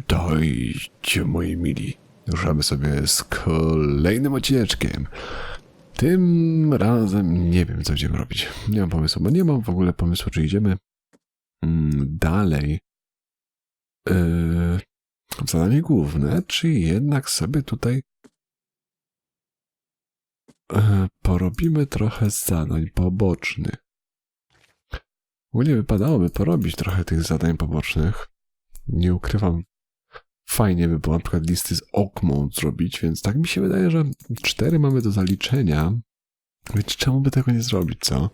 Witajcie moi mili. Ruszamy sobie z kolejnym odcineczkiem. Tym razem nie wiem, co będziemy robić. Nie mam pomysłu, bo nie mam w ogóle pomysłu, czy idziemy mm, dalej yy, w zadanie główne, czy jednak sobie tutaj yy, porobimy trochę zadań pobocznych. Ogólnie wypadałoby porobić trochę tych zadań pobocznych. Nie ukrywam, fajnie by było na przykład listy z Okmą zrobić, więc tak mi się wydaje, że cztery mamy do zaliczenia. Więc czemu by tego nie zrobić, co?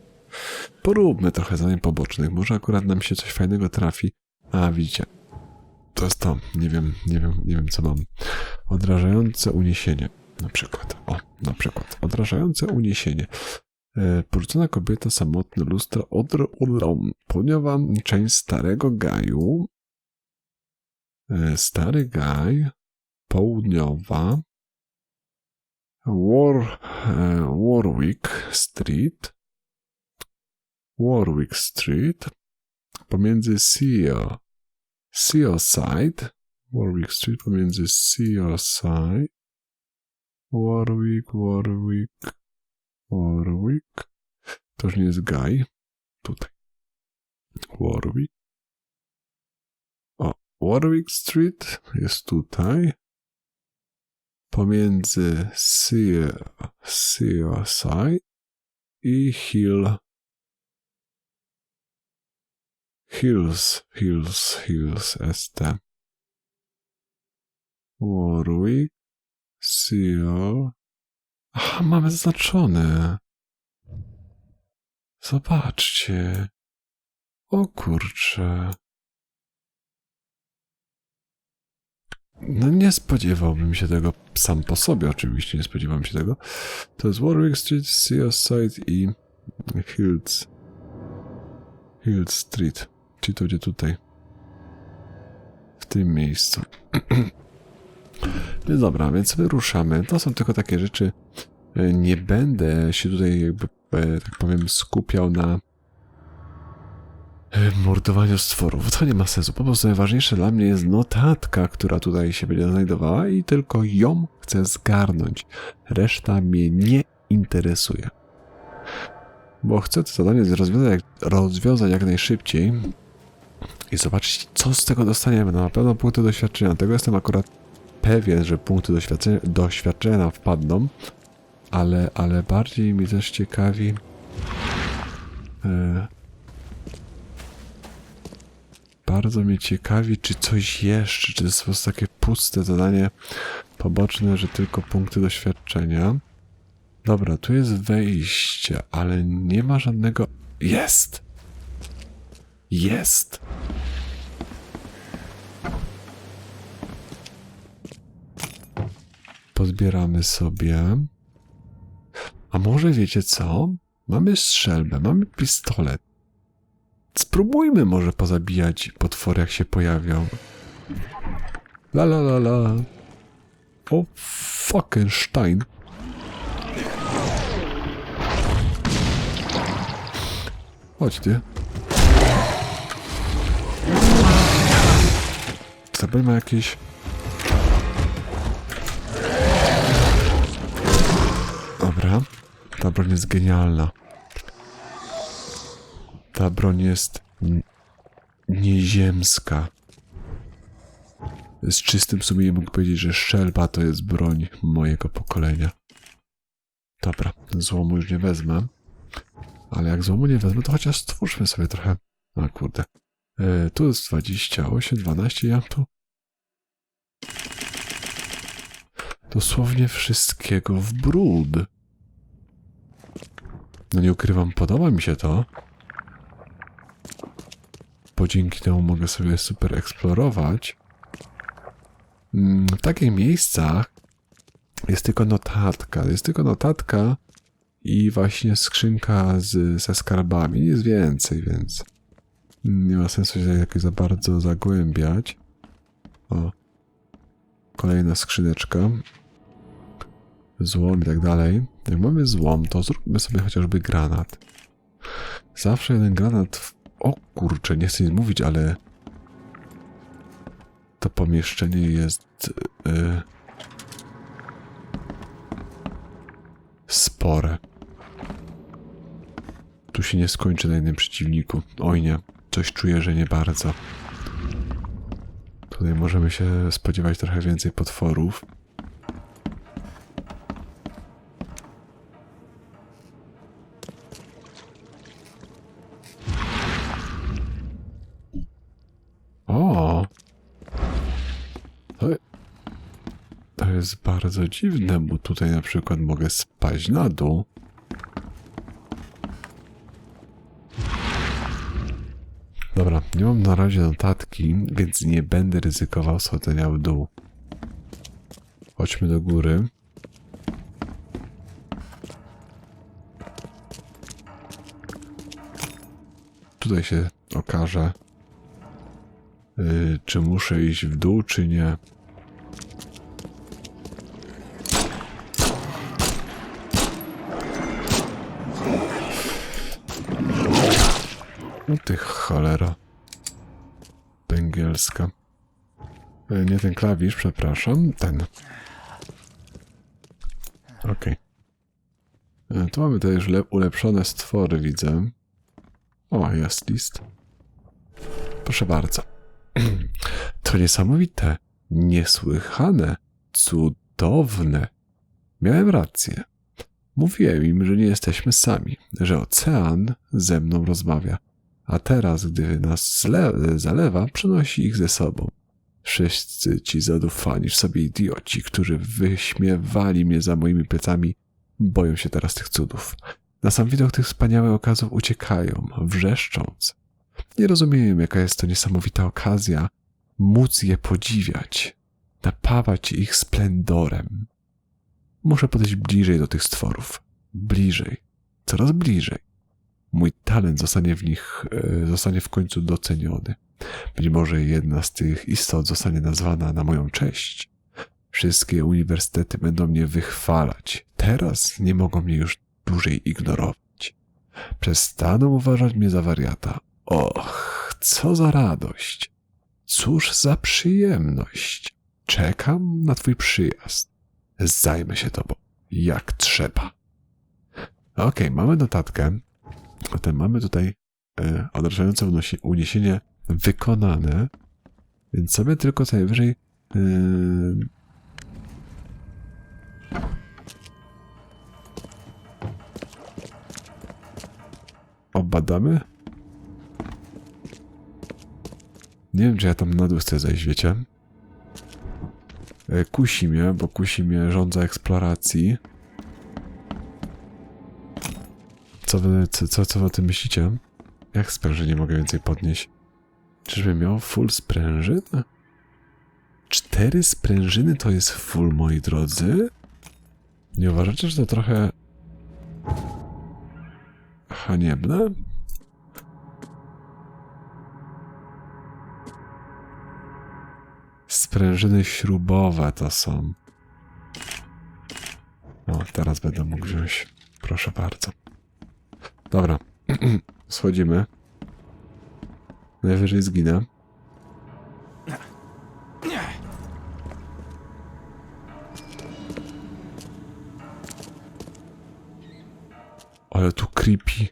Poróbmy trochę zadań pobocznych, może akurat nam się coś fajnego trafi. A, widzicie, to jest to, nie wiem, nie wiem, nie wiem co mam. Odrażające uniesienie, na przykład. O, na przykład, odrażające uniesienie. E, Porzucona kobieta, samotne lustro, odr, południowa część starego gaju, Stary Gaj, Południowa, War, e, Warwick Street, Warwick Street, pomiędzy Seal, Seaside, Warwick Street pomiędzy Seaside, Warwick, Warwick, Warwick, to już nie jest Guy, tutaj, Warwick, Warwick Street jest tutaj. Pomiędzy Sea, Seaside i Hill. Hills, Hills, Hills, ST. Warwick, Seal. Aha, mamy zaznaczone. Zobaczcie. O kurcze. No nie spodziewałbym się tego sam po sobie, oczywiście nie spodziewałem się tego. To jest Warwick Street, Seaside i Hills. Hills Street. Czyli to gdzie tutaj. W tym miejscu. Więc dobra, więc wyruszamy. To są tylko takie rzeczy. Nie będę się tutaj jakby, e, tak powiem, skupiał na E, mordowaniu stworów. To nie ma sensu. Po prostu najważniejsze dla mnie jest notatka, która tutaj się będzie znajdowała i tylko ją chcę zgarnąć. Reszta mnie nie interesuje. Bo chcę to zadanie rozwiązać rozwiązać jak najszybciej i zobaczyć, co z tego dostaniemy. No na pewno punkty doświadczenia. Tego jestem akurat pewien, że punkty doświadczenia, doświadczenia nam wpadną, ale, ale bardziej mi też ciekawi... Yy, bardzo mnie ciekawi, czy coś jeszcze, czy to jest po prostu takie puste zadanie poboczne, że tylko punkty doświadczenia. Dobra, tu jest wejście, ale nie ma żadnego... Jest! Jest! Pozbieramy sobie. A może wiecie co? Mamy strzelbę, mamy pistolet. Spróbujmy może pozabijać potwory, jak się pojawią. La la la la. O, Falkenstein. Chodź ty. Zabel ma jakieś... Dobra. Ta broń jest genialna. Ta broń jest nieziemska. Z czystym sumieniem mógł powiedzieć, że szczelba to jest broń mojego pokolenia. Dobra, złomu już nie wezmę. Ale jak złomu nie wezmę, to chociaż stwórzmy sobie trochę. A kurde. E, tu jest 28, 12, ja tu. Dosłownie wszystkiego w brud. No nie ukrywam, podoba mi się to bo dzięki temu mogę sobie super eksplorować. Mm, w takich miejscach jest tylko notatka. Jest tylko notatka i właśnie skrzynka z, ze skarbami. Jest więcej, więc nie ma sensu się jakoś za bardzo zagłębiać. O. Kolejna skrzyneczka. Złom i tak dalej. Jak mamy złom, to zróbmy sobie chociażby granat. Zawsze jeden granat o kurczę, nie chcę nic mówić, ale... to pomieszczenie jest y, spore. Tu się nie skończy na jednym przeciwniku. Oj nie, coś czuję, że nie bardzo. Tutaj możemy się spodziewać trochę więcej potworów. Bardzo dziwne, bo tutaj na przykład mogę spaść na dół. Dobra, nie mam na razie notatki, więc nie będę ryzykował schodzenia w dół. Chodźmy do góry. Tutaj się okaże, yy, czy muszę iść w dół, czy nie. Nie ten klawisz, przepraszam. Ten. Okej. E, Tu mamy te już le- ulepszone stwory, widzę. O, jest list. Proszę bardzo. To niesamowite, niesłychane, cudowne. Miałem rację. Mówiłem im, że nie jesteśmy sami, że ocean ze mną rozmawia, a teraz, gdy nas zalewa, przenosi ich ze sobą. Wszyscy ci zadufani w sobie idioci, którzy wyśmiewali mnie za moimi plecami, boją się teraz tych cudów. Na sam widok tych wspaniałych okazów uciekają, wrzeszcząc. Nie rozumieją, jaka jest to niesamowita okazja móc je podziwiać, napawać ich splendorem. Muszę podejść bliżej do tych stworów. Bliżej. Coraz bliżej. Mój talent zostanie w nich, e, zostanie w końcu doceniony. Być może jedna z tych istot zostanie nazwana na moją cześć. Wszystkie uniwersytety będą mnie wychwalać. Teraz nie mogą mnie już dłużej ignorować. Przestaną uważać mnie za wariata. Och, co za radość. Cóż za przyjemność. Czekam na twój przyjazd. Zajmę się tobą, jak trzeba. Okej, mamy notatkę. Zatem mamy tutaj e, odrażające uniesienie wykonane, więc sobie tylko co najwyżej e, obadamy. Nie wiem, czy ja tam na dół chcę zejść, wiecie? E, Kusi mnie, bo kusi mnie rządza eksploracji. Co wy, co, co, co wy o tym myślicie? Jak sprężynie mogę więcej podnieść? Czyżbym miał full sprężyn? Cztery sprężyny to jest full, moi drodzy? Nie uważacie, że to trochę... haniebne? Sprężyny śrubowe to są. O, teraz będę mógł wziąć. Proszę bardzo. Dobra. Schodzimy. Najwyżej zginę. Ale tu creepy.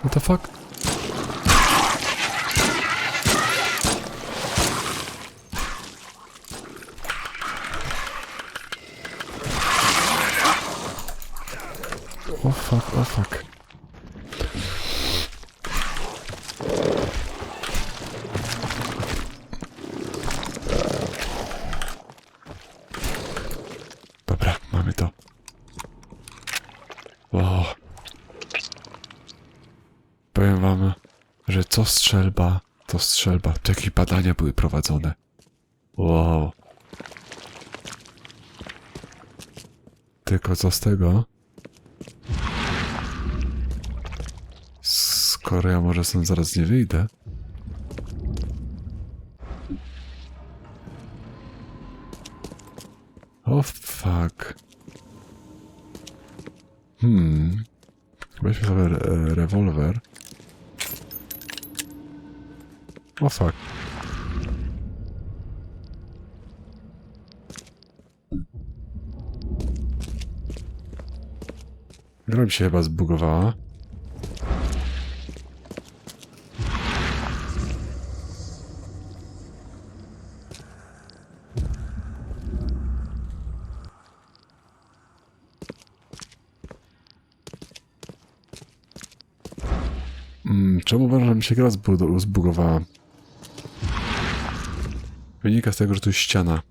What the fuck? Oh fuck, oh fuck. Dobra, mamy to. Wow. Powiem wam, że co strzelba, to strzelba. Tu jakieś badania były prowadzone. Wow. Tylko co z tego? Skoro ja może stąd zaraz nie wyjdę. O fuck. Hmm. Weźmy sobie re rewolwer. O fuck. Gra się chyba zbugowała. Mm, czemu uważam, że mi się gra zbu- zbugowała? Wynika z tego, że tu jest ściana.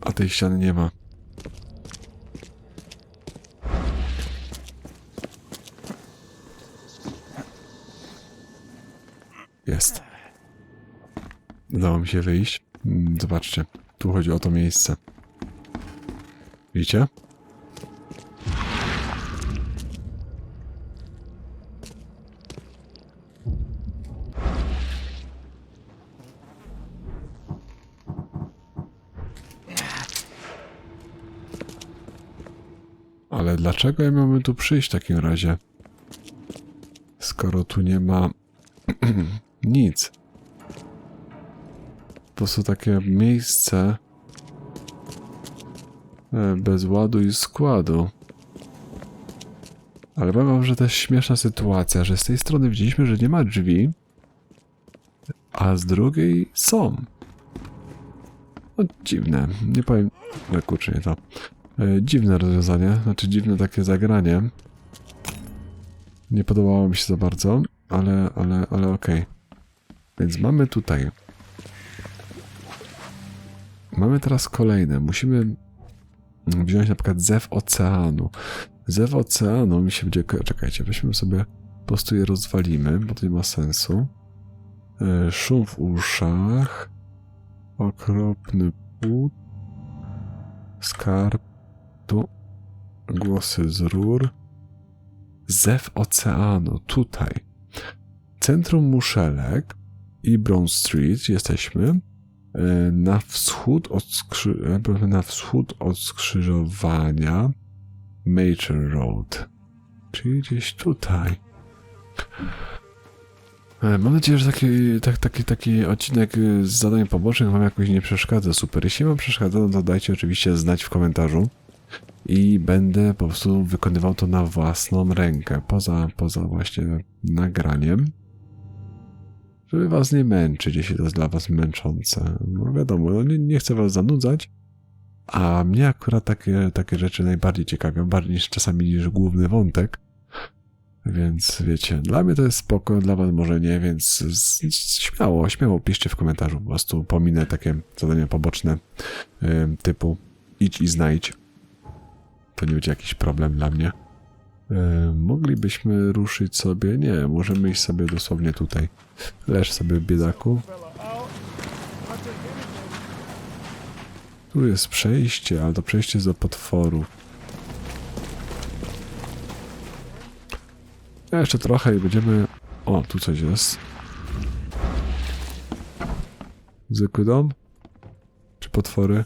A tej ściany nie ma. Jest. Udało mi się wyjść. Mm, Zobaczcie, tu chodzi o to miejsce. Widzicie? Ale dlaczego ja miałbym tu przyjść w takim razie? Skoro tu nie ma nic. To są takie miejsce e, bez ładu i składu. Ale powiem wam, że to jest śmieszna sytuacja, że z tej strony widzieliśmy, że nie ma drzwi, a z drugiej są. No dziwne, nie powiem, ale kurczę, nie to. E, dziwne rozwiązanie, znaczy dziwne takie zagranie. Nie podobało mi się za bardzo, ale, ale, ale okej. Więc mamy tutaj. Mamy teraz kolejne. Musimy wziąć na przykład zew oceanu. Zew oceanu mi się będzie... Czekajcie, weźmy sobie, po prostu je rozwalimy, bo to nie ma sensu. E, Szum w uszach. Okropny płód. Skarb. Głosy z rur. Zew oceanu. Tutaj. Centrum muszelek i Brown Street jesteśmy. E, Na wschód od, skrzy... e, na wschód od skrzyżowania Major Road. Czyli gdzieś tutaj. E, Mam nadzieję, że taki, tak, taki, taki odcinek z zadań pobocznych Wam jakoś nie przeszkadza. Super. Jeśli Wam przeszkadza, no to dajcie oczywiście znać w komentarzu. I będę po prostu wykonywał to na własną rękę, poza, poza właśnie nagraniem. Żeby Was nie męczyć, jeśli to jest dla Was męczące. No wiadomo, no nie, nie chcę Was zanudzać, a mnie akurat takie, takie rzeczy najbardziej ciekawią, bardziej niż czasami niż główny wątek. Więc wiecie, dla mnie to jest spoko, dla was może nie, więc śmiało, śmiało piszcie w komentarzu, po prostu pominę takie zadania poboczne typu idź i znajdź. To nie będzie jakiś problem dla mnie. Ym, moglibyśmy ruszyć sobie, nie, możemy iść sobie dosłownie tutaj. Leż sobie biedaku. Tu jest przejście, ale to przejście jest do potworów. Ja jeszcze trochę i będziemy... O, tu coś jest. Zwykły dom? Czy potwory?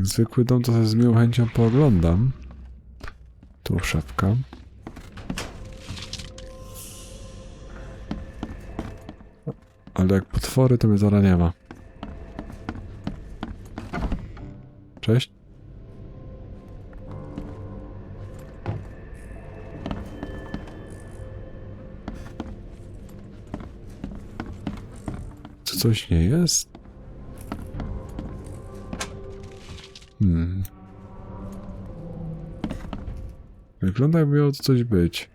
Jak zwykły dom, to z miłą chęcią pooglądam. Tu szafka. Ale jak potwory, to mnie zaraz nie ma. Cześć. Czy coś nie jest? Hmm. Wygląda jakby miało coś być.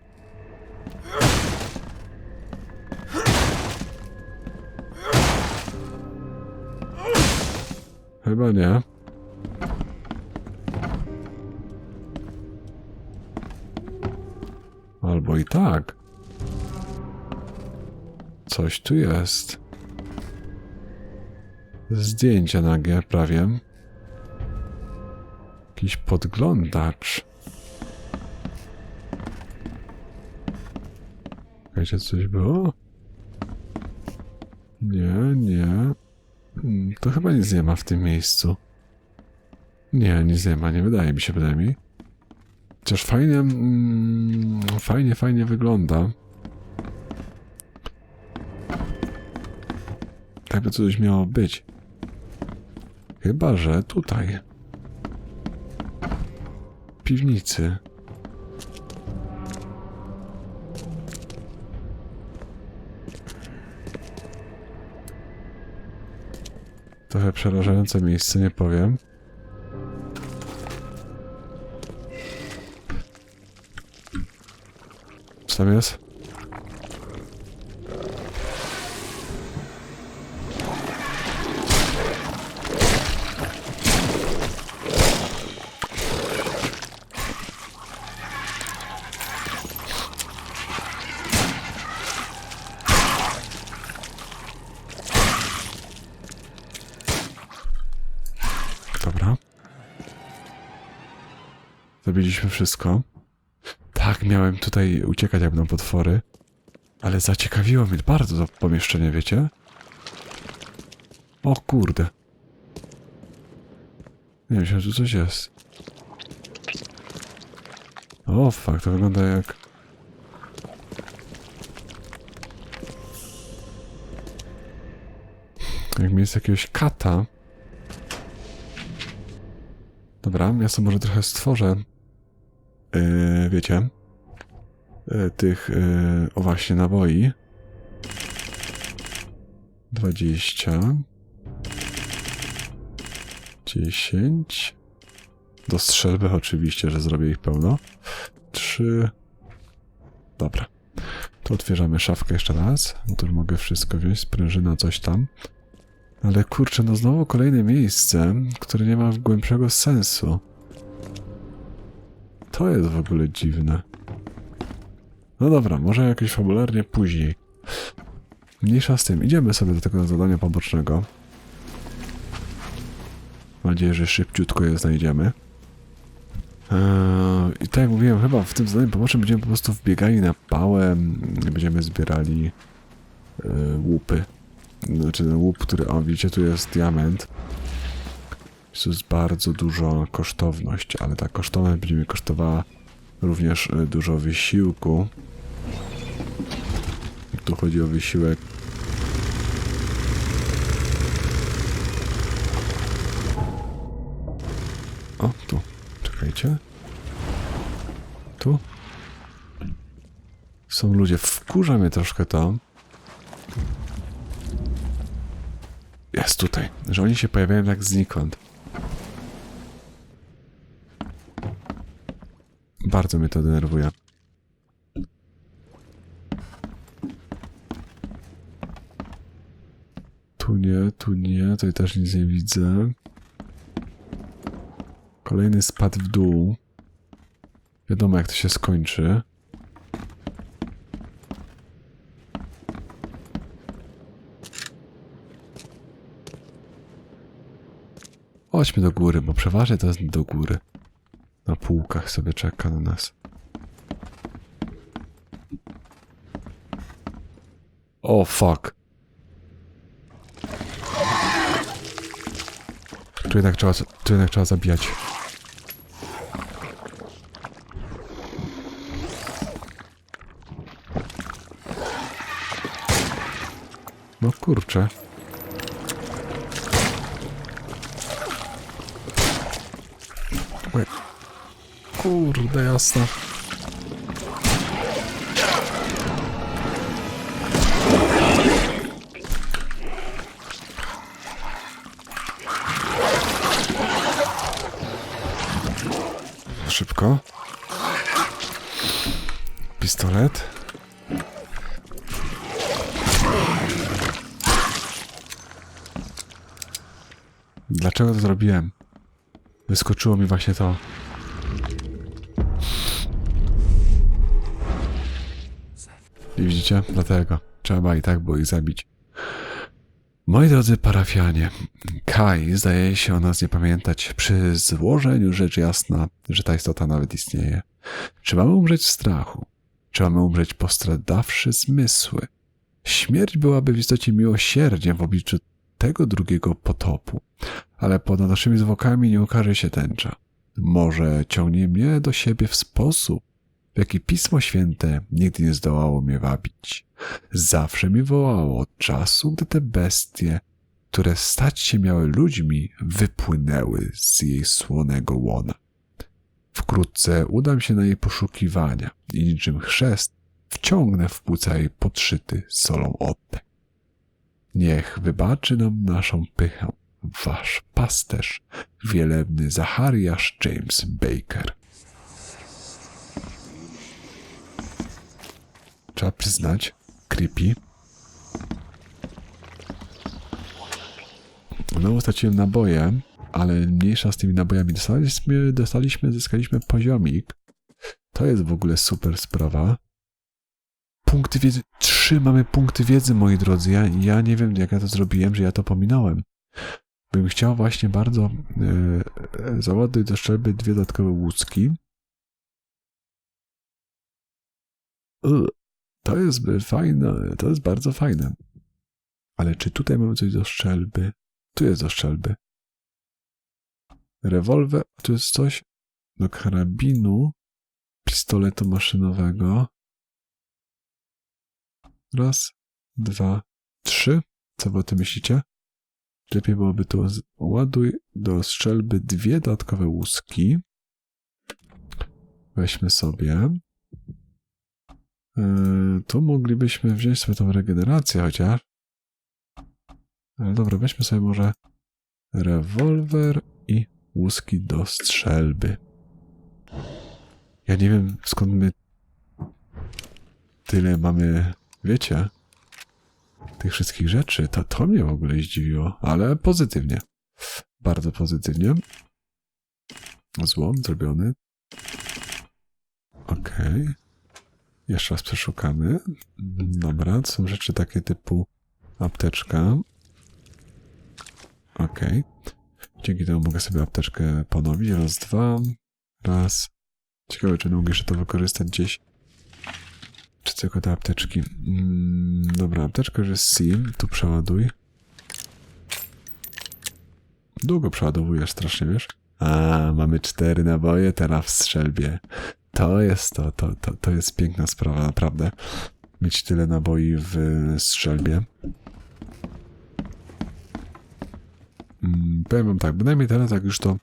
Chyba nie. Albo i tak. Coś tu jest. Zdjęcia nagie, prawie. Jakiś podglądacz. Wiecie, coś było? Nie, nie. Hmm, To chyba nic nie ma w tym miejscu. Nie, nic nie ma, nie wydaje mi się przynajmniej. Chociaż fajnie, mm, fajnie, fajnie wygląda. Tak by coś miało być. Chyba, że tutaj. Piwnicy. Trochę przerażające miejsce, nie powiem. Co tam jest? Zabiliśmy wszystko. Tak, miałem tutaj uciekać jak będą potwory. Ale zaciekawiło mnie bardzo to pomieszczenie, wiecie? O kurde. Nie że tu coś jest. O, fuck, to wygląda jak... Jak miejsce jakiegoś kata. Dobra, ja sobie może trochę stworzę. Yy, wiecie. Yy, tych, yy, o właśnie, naboi. 20. 10. Do strzelby oczywiście, że zrobię ich pełno. 3. Dobra. To otwieramy szafkę jeszcze raz. Już mogę wszystko wziąć. Sprężyna, coś tam. Ale kurczę, no znowu kolejne miejsce, które nie ma głębszego sensu. To jest w ogóle dziwne. No dobra, może jakoś fabularnie później. Mniejsza z tym, idziemy sobie do tego zadania pobocznego. Mam nadzieję, że szybciutko je znajdziemy. Eee, I tak jak mówiłem, chyba w tym zadaniu pobocznym będziemy po prostu wbiegali na pałę, będziemy zbierali eee, łupy. Znaczy ten łup, który, o widzicie, tu jest diament. Jest bardzo dużo kosztowność, ale ta kosztowność będzie mi kosztowała również e, dużo wysiłku. Tu chodzi o wysiłek. O, tu. Czekajcie. Tu. Są ludzie. Wkurza mnie troszkę to. Jest tutaj. Że oni się pojawiają jak znikąd. Bardzo mnie to denerwuje. Tu nie, tu nie, tutaj też nic nie widzę. Kolejny spad w dół. Wiadomo jak to się skończy. Chodźmy do góry, bo przeważnie to jest do góry. Półkach sobie czeka na nas. O, fuck. Tu jednak trzeba, tu jednak trzeba zabijać. No kurczę. Kurde jasna. Szybko. Pistolet. Dlaczego to zrobiłem? Wyskoczyło mi właśnie to. Dlatego. Trzeba i tak było ich zabić. Moi drodzy parafianie, Kai zdaje się o nas nie pamiętać przy złożeniu rzecz jasna, że ta istota nawet istnieje. Czy mamy umrzeć w strachu? Czy mamy umrzeć postradawszy zmysły? Śmierć byłaby w istocie miłosierdziem w obliczu tego drugiego potopu, ale ponad naszymi zwłokami nie ukaże się tęcza. Może ciągnie mnie do siebie w sposób, w jaki Pismo Święte nigdy nie zdołało mnie wabić. Zawsze mi wołało od czasu, gdy te bestie, które stać się miały ludźmi, wypłynęły z jej słonego łona. Wkrótce udam się na jej poszukiwania i niczym chrzest wciągnę w płuca jej podszyty solą oddech. Niech wybaczy nam naszą pychę wasz pasterz, wielebny Zachariasz James Baker. Trzeba przyznać, creepy. Znowu straciłem naboje, ale mniejsza z tymi nabojami. Dostaliśmy, dostaliśmy, zyskaliśmy poziomik. To jest w ogóle super sprawa. Punkty wiedzy. Trzy mamy punkty wiedzy, moi drodzy. Ja, ja nie wiem, jak ja to zrobiłem, że ja to pominąłem. Bym chciał właśnie bardzo yy, załaduj do szczelby dwie dodatkowe. Ugh, to jest fajne, to jest bardzo fajne. Ale czy tutaj mamy coś do strzelby? Tu jest do strzelby. Rewolwer, tu jest coś do karabinu, pistoletu maszynowego. Raz, dwa, trzy. Co wy o tym myślicie? Lepiej byłoby tu ładuj do strzelby dwie dodatkowe łuski. Weźmy sobie. Yy, tu moglibyśmy wziąć sobie tą regenerację chociaż. Ale dobra, weźmy sobie może rewolwer i łuski do strzelby. Ja nie wiem skąd my tyle mamy, wiecie, tych wszystkich rzeczy. To, to mnie w ogóle zdziwiło, ale pozytywnie. Bardzo pozytywnie. Złom zrobiony. Okej. Jeszcze raz przeszukamy. Dobra, są rzeczy takie typu apteczka. Okej. Dzięki temu mogę sobie apteczkę ponowić. Raz, dwa. Raz. Ciekawe, czy mogę jeszcze to wykorzystać gdzieś. Czy tylko te apteczki? Mm, dobra, apteczka już jest C. Tu przeładuj. Długo przeładowujesz strasznie, wiesz? A, mamy cztery naboje teraz w strzelbie. To jest to, to, to, to jest piękna sprawa, naprawdę. Mieć tyle naboi w strzelbie. Mm, Powiem wam tak, bynajmniej teraz jak już to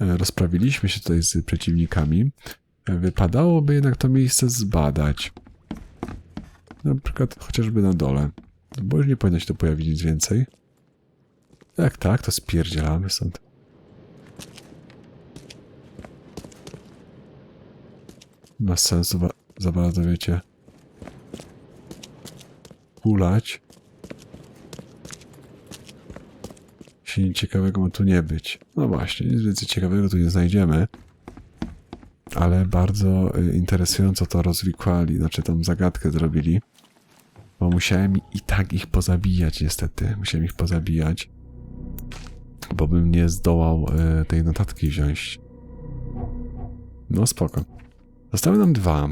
e, rozprawiliśmy się tutaj z przeciwnikami, e, wypadałoby jednak to miejsce zbadać. Na przykład chociażby na dole. Bo już nie powinno się tu pojawić nic więcej. Jak tak, to spierdzielamy stąd. Ma sensu za, bardzo, wiecie. Kulać. Się nic ciekawego ma tu nie być. No właśnie, nic więcej ciekawego tu nie znajdziemy. Ale bardzo y, interesująco to rozwikłali, znaczy tą zagadkę zrobili. Bo musiałem i tak ich pozabijać niestety. Musiałem ich pozabijać. Bo bym nie zdołał y, tej notatki wziąć. No spoko. Zostały nam dwa.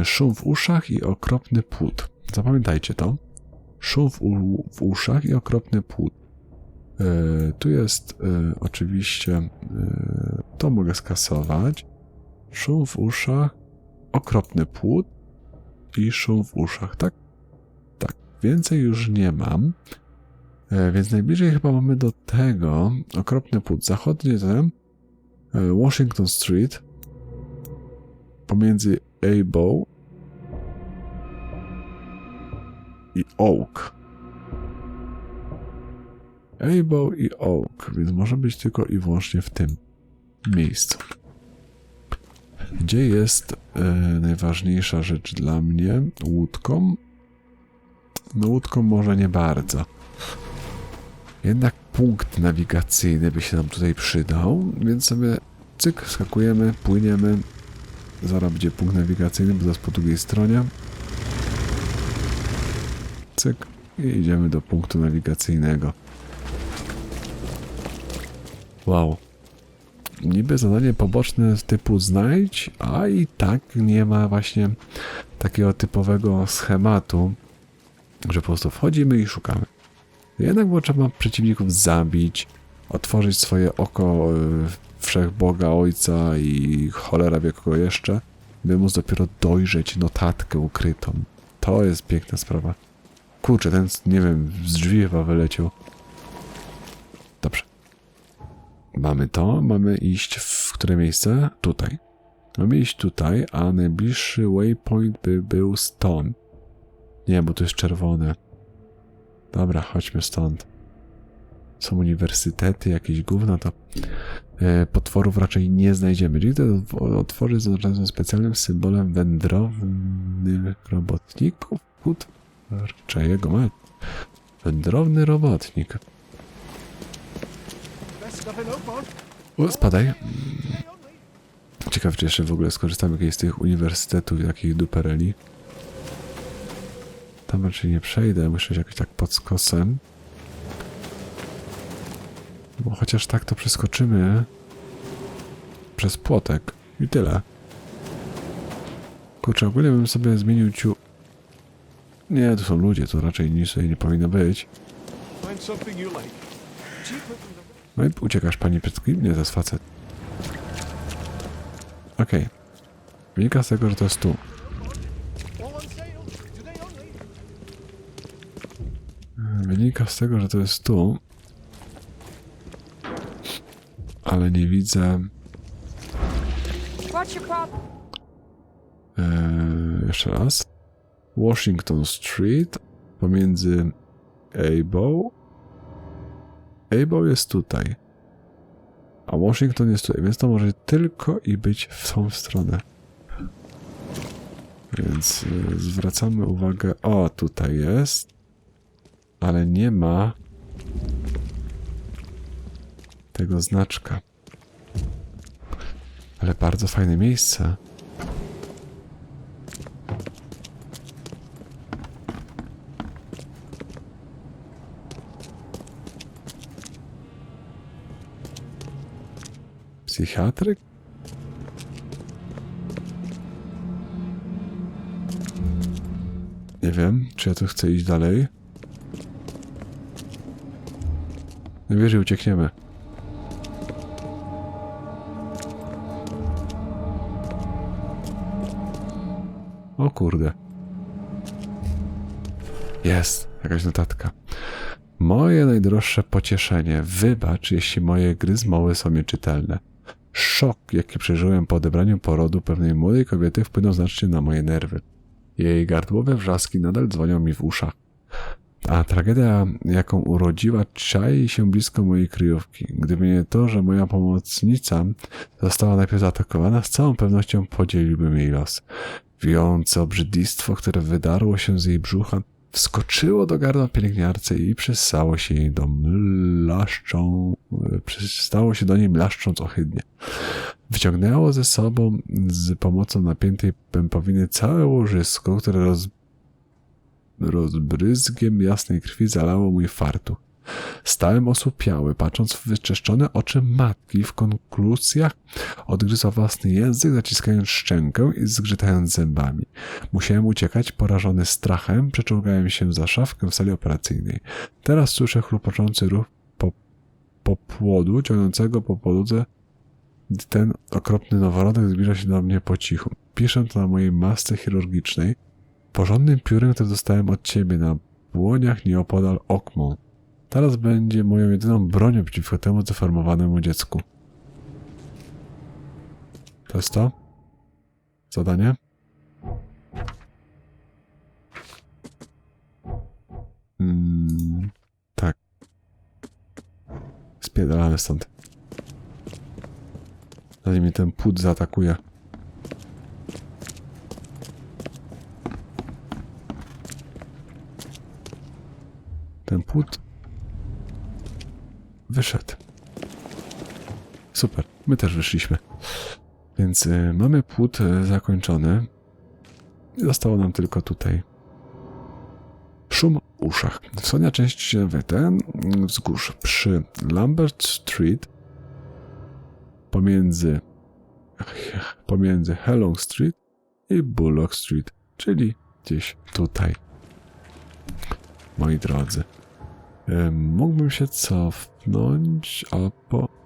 Y, Szum w uszach i okropny płód. Zapamiętajcie to. Szum w, w uszach i okropny płód. Y, Tu jest y, oczywiście. To mogę skasować. Szum w uszach, okropny płód i szum w uszach, tak? Tak. Więcej już nie mam. E, Więc najbliżej chyba mamy do tego okropny płód. Zachodnie ten e, Washington Street pomiędzy Abo i Oak. Abo i Oak, więc może być tylko i wyłącznie w tym miejscu. Gdzie jest e, najważniejsza rzecz dla mnie? Łódką? No łódką może nie bardzo. Jednak punkt nawigacyjny by się nam tutaj przydał, więc sobie cyk, skakujemy, płyniemy. Zaraz będzie punkt nawigacyjny, bo zaraz po drugiej stronie. Cyk i idziemy do punktu nawigacyjnego. Wow. Niby zadanie poboczne typu znajdź, a i tak nie ma właśnie takiego typowego schematu, że po prostu wchodzimy i szukamy. Jednak było trzeba przeciwników zabić, otworzyć swoje oko y, wszechboga ojca i cholera wie kogo jeszcze, by móc dopiero dojrzeć notatkę ukrytą. To jest piękna sprawa. Kurczę, ten, nie wiem, z drzwi chyba wyleciał. Dobrze. Mamy to, mamy iść w które miejsce? Tutaj. Mamy iść tutaj, a najbliższy waypoint by był stąd. Nie, bo to jest czerwone. Dobra, chodźmy stąd. Są uniwersytety, jakieś gówno, to potworów raczej nie znajdziemy. Czyli te otwory są specjalnym symbolem wędrownych robotników. Kurczę, jego ma. Wędrowny robotnik. O, spadaj. Ciekaw, czy jeszcze w ogóle skorzystam jakiejś z tych uniwersytetów i takich dupereli. Tam raczej nie przejdę, muszę się jakoś tak pod skosem. Bo chociaż tak to przeskoczymy przez płotek i tyle. Kurczę, ogólnie bym sobie zmienił ciu... Nie, to są ludzie, to raczej nic tutaj nie powinno być. No i uciekasz pani przed kim? Nie, to jest facet. Okej. Wynika z tego, że to jest tu. Wynika z tego, że to jest tu. Ale nie widzę. Eee, jeszcze raz. Washington Street pomiędzy Abo. Abo jest tutaj. A Washington jest tutaj, więc to może tylko i być w tą stronę. Więc e, zwracamy uwagę. O, tutaj jest. Ale nie ma tego znaczka. Ale bardzo fajne miejsce. Psychiatryk? Nie wiem, czy ja tu chcę iść dalej. Najwyżej uciekniemy. O kurde. Jest, jakaś notatka. Moje najdroższe pocieszenie. Wybacz, jeśli moje gry zmoły są nieczytelne. Szok, jaki przeżyłem po odebraniu porodu pewnej młodej kobiety, wpłynął znacznie na moje nerwy. Jej gardłowe wrzaski nadal dzwonią mi w uszach. A tragedia, jaką urodziła, czai się blisko mojej kryjówki. Gdyby nie to, że moja pomocnica została najpierw zaatakowana, z całą pewnością podzieliłbym jej los. Wijące obrzydlistwo, które wydarło się z jej brzucha, wskoczyło do gardła pielęgniarce i przyssało się jej do mlaszczą, przystało się do niej mlaszcząc ohydnie. Wyciągnęło ze sobą z pomocą napiętej pępowiny całe łożysko, które roz, rozbryzgiem jasnej krwi zalało mój fartuch. Stałem osłupiały, patrząc w wyczyszczone oczy matki. W konkluzjach odgryzła własny język, zaciskając szczękę i zgrzytając zębami. Musiałem uciekać, porażony strachem, przeczołgałem się za szafkę w sali operacyjnej. Teraz słyszę chrupoczący ruch po, po ciągnącego po podłodze. Ten okropny noworodek zbliża się do mnie po cichu. Piszę to na mojej masce chirurgicznej, porządnym piórem, które dostałem od ciebie na błoniach nieopodal okmą. Teraz będzie moją jedyną bronią przeciwko temu zdeformowanemu dziecku. To jest to? Zadanie? Mm, tak. Spiedalamy stąd. Zanim mnie ten płód zaatakuje. Ten płód wyszedł. Super, my też wyszliśmy. Więc y, mamy płód y, zakończony. Zostało nam tylko tutaj szum w uszach. Wschodnia część ten wzgórz przy Lambert Street pomiędzy pomiędzy Hellong Street i Bullock Street, czyli gdzieś tutaj. Moi drodzy, Ym, mógłbym się cofnąć albo